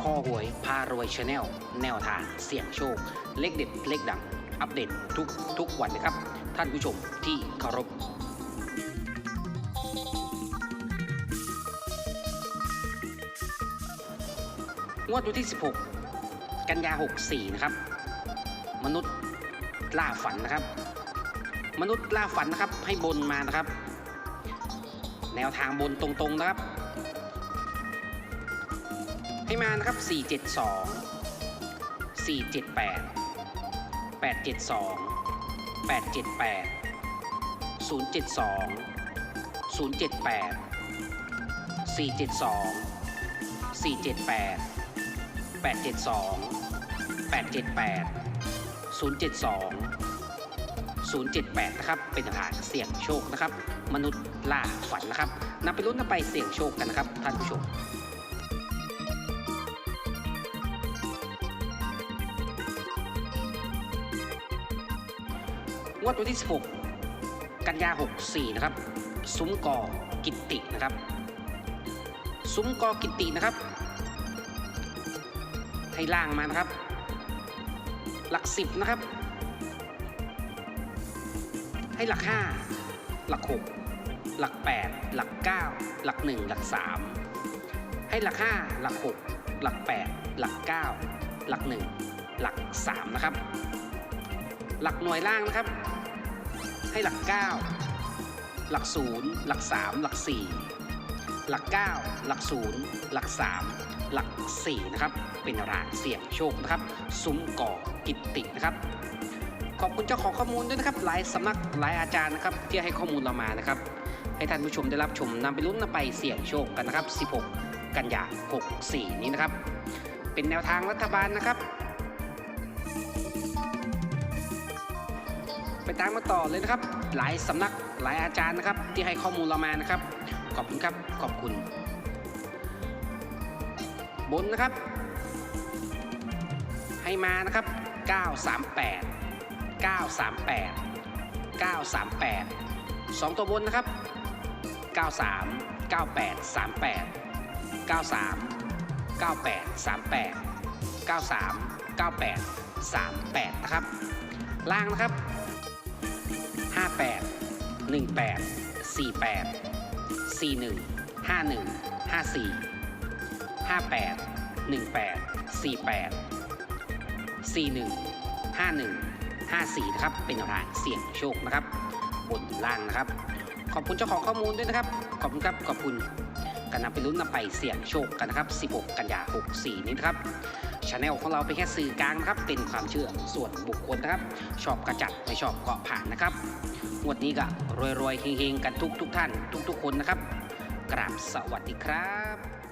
คอหวยพารวยชาแนลแนวทางเสี่ยงโชค เลขเด็ดเลขดัง อัปเดตทุกทุกวันนะครับ ท่านผู้ชมที่เคารพงวดวันที่ 16 กันยา 64 นะครับ มนุษย์ล่าฝันนะครับ มนุษย์ล่าฝันนะครับให้บนมานะครับ แนวทางบนตรงๆนะครับ ให้มานะครับ 472 478 872 878 072 078 472 478 872 878 072 078 นะครับ เป็นทางเสี่ยงโชคนะครับ มนุษย์ล่าฝันนะครับนำไปลุ้นนำไปเสี่ยงโชคกันนะครับ ท่านผู้ชม งวดวันที่ 16 กันยา 64 นะครับ ซุ้มกอกิตตินะครับ ซุ้มกอกิตตินะครับ ให้ล่างมานะครับ หลัก 10 นะครับ ให้หลัก 5 หลัก 6 หลัก 8 หลัก 9 หลัก 1 หลัก 3 ให้หลัก 5 หลัก 6 หลัก 8 หลัก 9 หลัก 1 หลัก 3 นะครับ หลักหน่วยล่างนะครับ ให้หลัก 9 หลัก 0 หลัก 3 หลัก 4 หลัก 9 หลัก 0 หลัก 3 หลัก 4 นะครับ เป็นรางเสี่ยงโชคนะครับ ซุ้มก่อกิตตินะครับ ขอบคุณเจ้าของข้อมูลด้วยนะครับ หลายสำนักหลายอาจารย์นะครับ ที่ให้ข้อมูลเรามานะครับ ให้ท่านผู้ชมได้รับชมนำไปลุ้นนำไปเสี่ยงโชคกันนะครับ 16 กันยา64 นี้นะครับ เป็นแนวทางรัฐบาลนะครับ ไปตามมาต่อเลยนะครับ หลายสำนักหลายอาจารย์นะครับ ที่ให้ข้อมูลเรามานะครับ ขอบคุณครับขอบคุณ บนนะครับ ให้มานะครับ 938 938 938 2 ตัวบนนะครับ 93 98 38 93 98 38 93 98 38 นะครับ ล่างนะครับ 58 18 48 41 51 54 58 18 48 41 51 54 นะครับ เป็นทางเสี่ยงโชคนะครับ บนล่างนะครับ ขอบคุณเจ้าของข้อมูลด้วยนะครับ ขอบคุณครับ ขอบคุณ กันนำไปลุ้นนำไปเสี่ยงโชคกันนะครับ 16 กันยา 64 นี้นะครับชาแนลของเราเป็นแค่สื่อกลางนะครับ เป็นความเชื่อส่วนบุคคลนะครับ ชอบกระจัดไม่ชอบก็ผ่านนะครับงวดนี้ก็รวยๆเฮงๆ กันทุกทุกๆท่าน ทุกๆคนนะครับ กราบสวัสดีครับ